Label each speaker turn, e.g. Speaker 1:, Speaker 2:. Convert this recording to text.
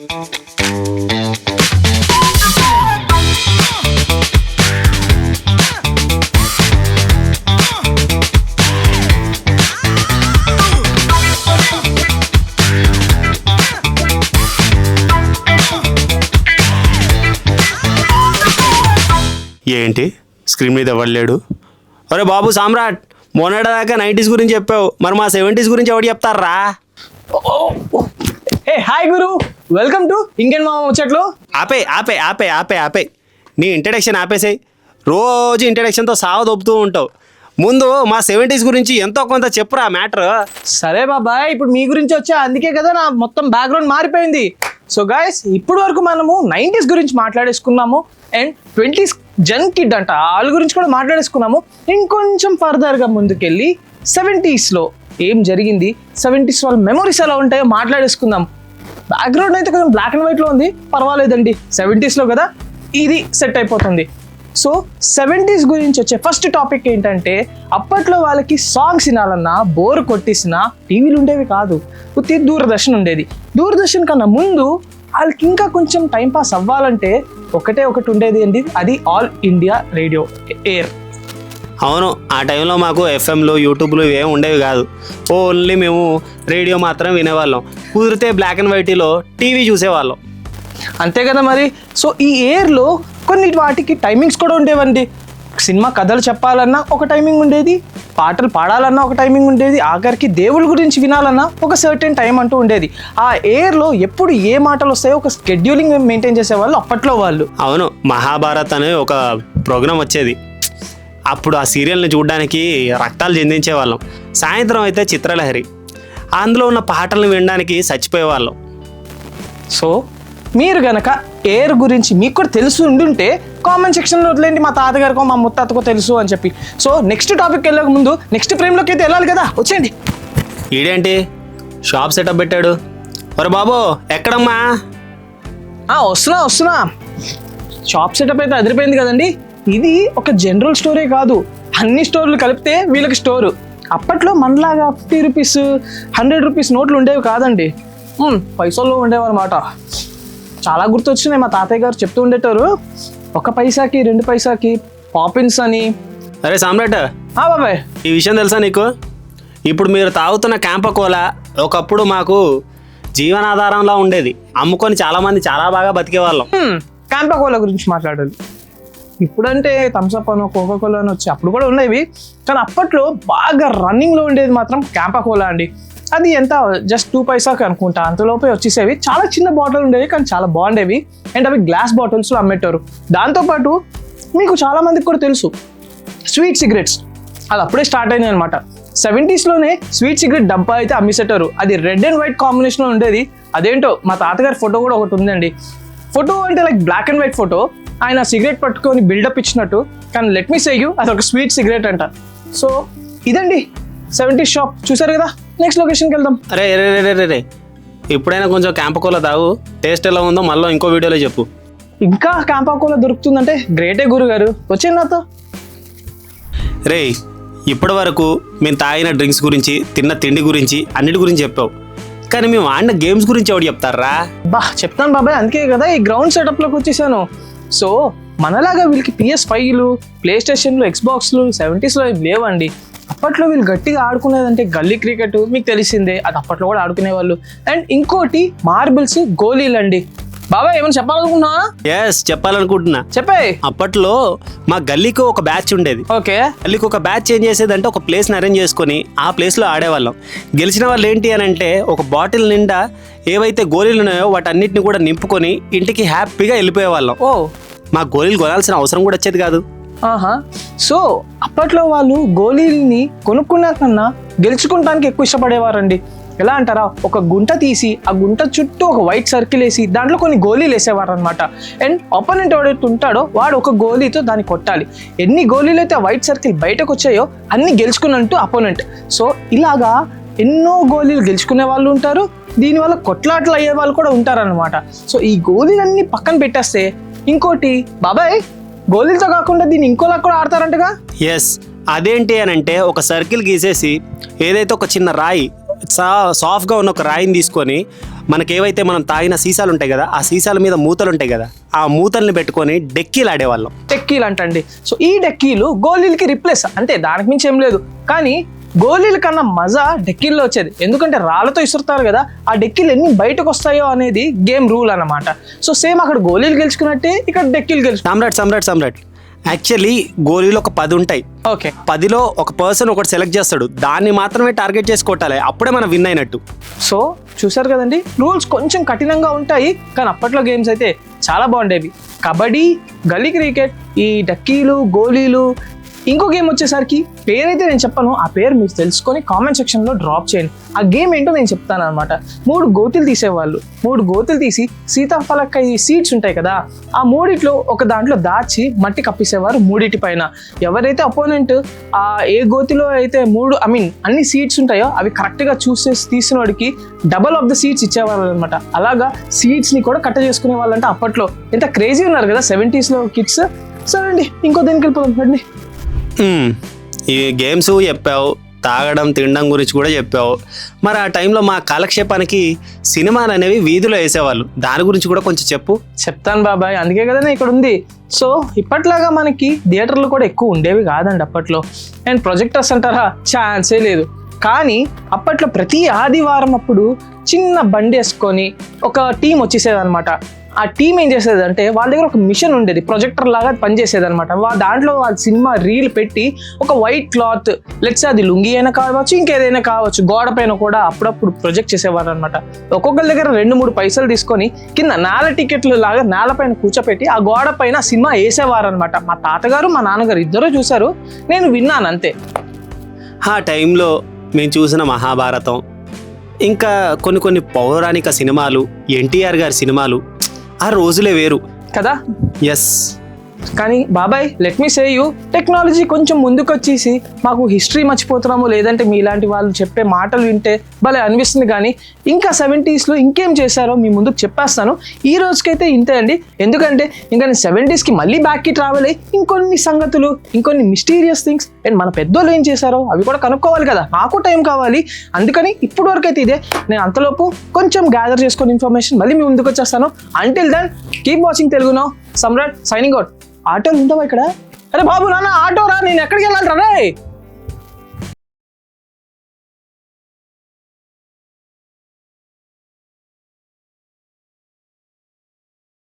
Speaker 1: ఏంటి? స్క్రీన్ మీద పడలేడు అరే బాబు సామ్రాట్ మొన్నటిదాకా నైంటీస్ గురించి చెప్పావు. మరి మా సెవెంటీస్ గురించి ఎవడు చెప్తారా
Speaker 2: హాయ్ గురు. వెల్కమ్ టు ఇంకెన్ మామ ముచ్చట్లు.
Speaker 1: ఆపే ఆపే ఆపే ఆపే ఆపే. నీ ఇంట్రడక్షన్ ఆపేసాయి. రోజు ఇంట్రడక్షన్తో సావ దొబ్బుతూ ఉంటావు. ముందు మా సెవెంటీస్ గురించి ఎంతో కొంత చెప్పురా మ్యాటర్.
Speaker 2: సరే బాబాయ్ ఇప్పుడు మీ గురించి వచ్చా? అందుకే కదా నా మొత్తం బ్యాక్గ్రౌండ్ మారిపోయింది. సో గాయస్ ఇప్పుడు వరకు మనము నైంటీస్ గురించి మాట్లాడేసుకున్నాము. అండ్ ట్వంటీస్ జన్ కిడ్ అంట వాళ్ళ గురించి కూడా మాట్లాడేసుకున్నాము. ఇంకొంచెం ఫర్దర్గా ముందుకెళ్ళి సెవెంటీస్లో ఏం జరిగింది? సెవెంటీస్ వాళ్ళ మెమరీస్ ఎలా ఉంటాయో మాట్లాడేసుకుందాం. బ్యాక్గ్రౌండ్ అయితే కొంచెం బ్లాక్ అండ్ వైట్లో ఉంది. పర్వాలేదండి. సెవెంటీస్లో కదా ఇది సెట్ అయిపోతుంది. సో సెవెంటీస్ గురించి వచ్చే ఫస్ట్ టాపిక్ ఏంటంటే అప్పట్లో వాళ్ళకి సాంగ్స్ వినాలన్నా బోర్ కొట్టేసినా టీవీలు ఉండేవి కాదు. ఉత్తి దూరదర్శన్ ఉండేది. దూరదర్శన్ కన్నా ముందు వాళ్ళకి ఇంకా కొంచెం టైం పాస్ అవ్వాలంటే ఒకటే ఒకటి ఉండేది అండి. అది ఆల్ ఇండియా రేడియో ఎయిర్
Speaker 1: అవును ఆ టైంలో మాకు ఎఫ్ఎంలు యూట్యూబ్లు ఇవేం ఉండేవి కాదు. ఓన్లీ మేము రేడియో మాత్రం వినేవాళ్ళం. కుదిరితే బ్లాక్ అండ్ వైట్లో టీవీ చూసేవాళ్ళం.
Speaker 2: అంతే కదా మరి? సో ఈ ఎయిర్లో కొన్ని వాటికి టైమింగ్స్ కూడా ఉండేవండి. సినిమా కథలు చెప్పాలన్నా ఒక టైమింగ్ ఉండేది. పాటలు పాడాలన్నా ఒక టైమింగ్ ఉండేది. ఆఖరికి దేవుళ్ళ గురించి వినాలన్నా ఒక సర్టెన్ టైం అంటూ ఉండేది. ఆ ఎయిర్లో ఎప్పుడు ఏ మాటలు వస్తాయో ఒక స్కెడ్యూలింగ్ మెయింటైన్ చేసేవాళ్ళు అప్పట్లో వాళ్ళు.
Speaker 1: అవును మహాభారత్ అనే ఒక ప్రోగ్రాం వచ్చేది. అప్పుడు ఆ సీరియల్ని చూడడానికి రక్తాలు చెందించేవాళ్ళం. సాయంత్రం అయితే చిత్రలహరి. అందులో ఉన్న పాటలను వినడానికి చచ్చిపోయేవాళ్ళం.
Speaker 2: సో మీరు గనక ఎయిర్ గురించి మీకు కూడా తెలుసు ఉండుంటే కామెంట్ సెక్షన్లో వదిలేండి మా తాతగారికో మా ముత్తాతకో తెలుసు అని చెప్పి. సో నెక్స్ట్ టాపిక్ వెళ్ళక ముందు నెక్స్ట్ ఫ్రేమ్లోకి అయితే వెళ్ళాలి కదా? వచ్చేయండి.
Speaker 1: ఈడేంటి? షాప్ సెటప్ పెట్టాడు. ఒరే బాబు ఎక్కడమ్మా?
Speaker 2: వస్తున్నా వస్తున్నా. షాప్ సెటప్ అయితే అదిరిపోయింది కదండి. ఇది ఒక జనరల్ స్టోరే కాదు. అన్ని స్టోర్లు కలిపితే వీళ్ళకి స్టోరు అప్పట్లో మనలాగా ఫిఫ్టీ రూపీస్ హండ్రెడ్ రూపీస్ నోట్లు ఉండేవి కాదండి. పైసల్లో ఉండేవన్నమాట. చాలా గుర్తొచ్చినాయి మా తాతయ్య గారు చెప్తూ ఉండేటారు. ఒక పైసాకి రెండు పైసాకి పాపిన్స్ అని.
Speaker 1: అరే సామ్రాట్.
Speaker 2: ఆ బాబాయ్.
Speaker 1: ఈ విషయం తెలుసా నీకు? ఇప్పుడు మీరు తాగుతున్న క్యాంప కోలా ఒకప్పుడు మాకు జీవనాధారంలా ఉండేది. అమ్ముకొని చాలామంది చాలా బాగా బతికేవాళ్ళం.
Speaker 2: క్యాంపా కోలా గురించి మాట్లాడాలి ఇప్పుడంటే థమ్స్అప్ అను కోకా కోలా అని వచ్చి అప్పుడు కూడా ఉండేవి కానీ అప్పట్లో బాగా రన్నింగ్లో ఉండేది మాత్రం క్యాంపాకోలా అండి. అది ఎంత? జస్ట్ టూ పైసాకి అనుకుంటా. అంతలోపే వచ్చేసేవి. చాలా చిన్న బాటిల్ ఉండేవి కానీ చాలా బాగుండేవి. అండ్ అవి గ్లాస్ బాటిల్స్లో అమ్మేటారు. దాంతోపాటు మీకు చాలామందికి కూడా తెలుసు స్వీట్ సిగరెట్స్ అది అప్పుడే స్టార్ట్ అయింది అనమాట సెవెంటీస్లోనే స్వీట్ సిగరెట్ డబ్బా అయితే అమ్మేసేటారు. అది రెడ్ అండ్ వైట్ కాంబినేషన్లో ఉండేది. అదేంటో మా తాతగారి ఫోటో కూడా ఒకటి ఉందండి. ఫోటో అంటే like black and white photo ఆయన సిగరెట్ పట్టుకొని బిల్డప్ ఇచ్చినట్టు కానీ లెట్ మీ సేయు అది ఒక స్వీట్ సిగరెట్ అంట. సో ఇదండి సెవెంటీ షాప్. చూసారు కదా? నెక్స్ట్ లొకేషన్కి వెళ్దాం.
Speaker 1: అరే రే రే రే రే ఇప్పుడైనా కొంచెం క్యాంప కోలా తాగు. టేస్ట్ ఎలా ఉందో మళ్ళీ ఇంకో వీడియోలో చెప్పు.
Speaker 2: ఇంకా క్యాంపాకోలో దొరుకుతుందంటే గ్రేటే గురు గారు వచ్చేయండి నాతో.
Speaker 1: రే ఇప్పటి వరకు మేము తాగిన డ్రింక్స్ గురించి తిన్న తిండి గురించి అన్నిటి గురించి చెప్పావు. కానీ మేము ఆడిన గేమ్స్ గురించి ఎవడు చెప్తారా
Speaker 2: బా చెప్తాను బాబాయ్ అందుకే కదా ఈ గ్రౌండ్ సెటప్లోకి వచ్చేసాను. సో మనలాగా వీళ్ళకి పిఎస్ ఫైవ్లు ప్లే స్టేషన్లు ఎక్స్బాక్స్లు సెవెంటీస్లో ఇవి లేవండి. అప్పట్లో వీళ్ళు గట్టిగా ఆడుకునేదంటే గల్లీ క్రికెట్ మీకు తెలిసిందే. అది అప్పట్లో కూడా ఆడుకునేవాళ్ళు. అండ్ ఇంకోటి మార్బుల్స్ గోళీలు అండి బాబాయ్ ఏమైనా చెప్పాలనుకున్నా
Speaker 1: ఎస్ చెప్పాలనుకుంటున్నా.
Speaker 2: చెప్పే.
Speaker 1: అప్పట్లో మా గల్లీకి ఒక బ్యాచ్ ఉండేది.
Speaker 2: ఓకే.
Speaker 1: గల్లీకి ఒక బ్యాచ్ ఏం చేసేదంటే ఒక ప్లేస్ని అరేంజ్ చేసుకొని ఆ ప్లేస్లో ఆడేవాళ్ళం. గెలిచిన వాళ్ళు ఏంటి అని అంటే ఒక బాటిల్ నిండా ఏవైతే గోళీలు ఉన్నాయో వాటన్నిటిని కూడా నింపుకొని ఇంటికి హ్యాపీగా వెళ్ళిపోయేవాళ్ళం.
Speaker 2: ఓ.
Speaker 1: మా గోళీలు కొనాల్సిన అవసరం కూడా వచ్చేది కాదు.
Speaker 2: ఆహా. సో అప్పట్లో వాళ్ళు గోళీల్ని కొనుక్కున్న కన్నా గెలుచుకుంటానికి ఎక్కువ ఇష్టపడేవారండి. ఎలా అంటారా? ఒక గుంట తీసి ఆ గుంట చుట్టూ ఒక వైట్ సర్కిల్ వేసి దాంట్లో కొన్ని గోళీలు వేసేవారు అనమాట అండ్ ఆపోనెంట్ ఎవడైతే ఉంటాడో వాడు ఒక గోళీతో దాన్ని కొట్టాలి. ఎన్ని గోళీలు అయితే ఆ వైట్ సర్కిల్ బయటకు వచ్చాయో అన్ని గెలుచుకున్నట్టు అపోనెంట్ సో ఇలాగా ఎన్నో గోళీలు గెలుచుకునే వాళ్ళు ఉంటారు. దీనివల్ల కొట్లాట్లు అయ్యే వాళ్ళు కూడా ఉంటారనమాట సో ఈ గోళీలన్నీ పక్కన పెట్టేస్తే ఇంకోటి బాబాయ్ గోళీలతో కాకుండా దీన్ని ఇంకోలా కూడా ఆడతారంటగా?
Speaker 1: ఎస్ అదేంటి అని అంటే ఒక సర్కిల్ గీసేసి ఏదైతే ఒక చిన్న రాయి సా సాఫ్ట్గా ఉన్న ఒక రాయిని తీసుకొని మనకేవైతే మనం తాగిన సీసాలు ఉంటాయి కదా ఆ సీసాల మీద మూతలు ఉంటాయి కదా ఆ మూతల్ని పెట్టుకొని డెక్కీలు ఆడేవాళ్ళం.
Speaker 2: డెక్కీలు అంటండి. సో ఈ డెక్కీలు గోళీలకి రిప్లేస్ అంతే దానికి మించి ఏం లేదు. కానీ గోళీల కన్నా మజా డెక్కీల్లో వచ్చేది. ఎందుకంటే రాళ్ళతో ఇసురుతారు కదా ఆ డెక్కీలు ఎన్ని బయటకు వస్తాయో అనేది గేమ్ రూల్ అన్నమాట. సో సేమ్ అక్కడ గోళీలు గెలుచుకున్నట్టే ఇక్కడ డెక్కీలు గెలుచు
Speaker 1: సమ్రాట్ సమ్రాట్ సమ్రాట్. యాక్చువల్లీ గోళీలు ఒక పది ఉంటాయి.
Speaker 2: ఓకే.
Speaker 1: పదిలో ఒక పర్సన్ ఒకటి సెలెక్ట్ చేస్తాడు. దాన్ని మాత్రమే టార్గెట్ చేసి కొట్టాలి. అప్పుడే మనం విన్ అయినట్టు.
Speaker 2: సో చూసారు కదండి రూల్స్ కొంచెం కఠినంగా ఉంటాయి కానీ అప్పట్లో గేమ్స్ అయితే చాలా బాగుండేవి. కబడ్డీ గల్లీ క్రికెట్ ఈ డక్కీలు గోళీలు ఇంకో గేమ్ వచ్చేసరికి పేరైతే నేను చెప్పను ఆ పేరు మీరు తెలుసుకొని కామెంట్ సెక్షన్లో డ్రాప్ చేయండి. ఆ గేమ్ ఏంటో నేను చెప్తాను అనమాట మూడు గోతులు తీసేవాళ్ళు. మూడు గోతులు తీసి సీతాఫలకాయ సీడ్స్ ఉంటాయి కదా ఆ మూడిట్లో ఒక దాంట్లో దాచి మట్టి కప్పిసేవారు మూడిటి పైన. ఎవరైతే అపోనెంట్ ఆ ఏ గోతిలో అయితే మూడు ఐ మీన్ అన్ని సీట్స్ ఉంటాయో అవి కరెక్ట్గా చూస్ చేసి తీసిన వాడికి డబల్ ఆఫ్ ద సీట్స్ ఇచ్చేవాళ్ళు అనమాట అలాగా సీట్స్ని కూడా కట్ట చేసుకునే వాళ్ళంటే అప్పట్లో. ఎంత క్రేజీ ఉన్నారు కదా సెవెంటీస్లో కిడ్స్ సరే అండి ఇంకో దేనికి వెళ్ళిపోదాం రండి.
Speaker 1: ఈ గేమ్స్ చెప్పావు తాగడం తినడం గురించి కూడా చెప్పావు. మరి ఆ టైంలో మా కాలక్షేపానికి సినిమాలు అనేవి వీధిలో వేసేవాళ్ళు. దాని గురించి కూడా కొంచెం చెప్పు.
Speaker 2: చెప్తాను బాబాయ్ అందుకే కదా ఇక్కడ ఉంది సో ఇప్పట్లాగా మనకి థియేటర్లు కూడా ఎక్కువ ఉండేవి కాదండి అప్పట్లో. అండ్ ప్రొజెక్టర్స్ అంటారా ఛాన్సే లేదు. కానీ అప్పట్లో ప్రతి ఆదివారం అప్పుడు చిన్న బండి వేసుకొని ఒక టీం వచ్చేసేది అనమాట ఆ టీం ఏం చేసేది అంటే వాళ్ళ దగ్గర ఒక మిషన్ ఉండేది ప్రొజెక్టర్ లాగా పనిచేసేది అనమాట దాంట్లో వాళ్ళ సినిమా రీల్ పెట్టి ఒక వైట్ క్లాత్ లెట్స్ అది లుంగి అయినా కావచ్చు ఇంకేదైనా కావచ్చు గోడ పైన కూడా అప్పుడప్పుడు ప్రొజెక్ట్ చేసేవారు అనమాట ఒక్కొక్కరి దగ్గర రెండు మూడు పైసలు తీసుకొని కింద నేల టికెట్లు లాగా నేల పైన కూర్చోపెట్టి ఆ గోడ పైన సినిమా వేసేవారు అనమాట మా తాతగారు మా నాన్నగారు ఇద్దరూ చూశారు. నేను విన్నాను అంతే.
Speaker 1: ఆ టైంలో మేము చూసిన మహాభారతం ఇంకా కొన్ని కొన్ని పౌరాణిక సినిమాలు ఎన్టీఆర్ గారి సినిమాలు ఆ రోజులే వేరు.
Speaker 2: కదా?
Speaker 1: ఎస్
Speaker 2: కానీ బాబాయ్ let me say you technology కొంచెం ముందుకొచ్చేసి మాకు హిస్టరీ మర్చిపోతున్నాము లేదంటే మీలాంటి వాళ్ళు చెప్పే మాటలు వింటే భలే అనిపిస్తుంది కానీ ఇంకా సెవెంటీస్లో ఇంకేం చేశారో మీ ముందుకు చెప్పేస్తాను. ఈ రోజుకైతే ఇంతే అండి. ఎందుకంటే ఇంకా నేను సెవెంటీస్కి మళ్ళీ బ్యాక్కి ట్రావెల్ అయ్యి ఇంకొన్ని సంగతులు ఇంకొన్ని మిస్టీరియస్ థింగ్స్ అండ్ మన పెద్దోళ్ళు ఏం చేశారో అవి కూడా కనుక్కోవాలి కదా. నాకు టైం కావాలి. అందుకని ఇప్పుడు వరకు అయితే ఇదే. నేను అంతలోపు కొంచెం గ్యాదర్ చేసుకుని ఇన్ఫర్మేషన్ మళ్ళీ మీ ముందుకు వచ్చేస్తాను. అంటిల్ దెన్ కీప్ వాచింగ్ తెలుగునో సమ్రాట్ సైనింగ్ అవుట్ ఆటోలు ఉంటావా ఇక్కడ? అరే బాబు నాన్న ఆటో రా నేను ఎక్కడికి వెళ్ళాలి రా రే.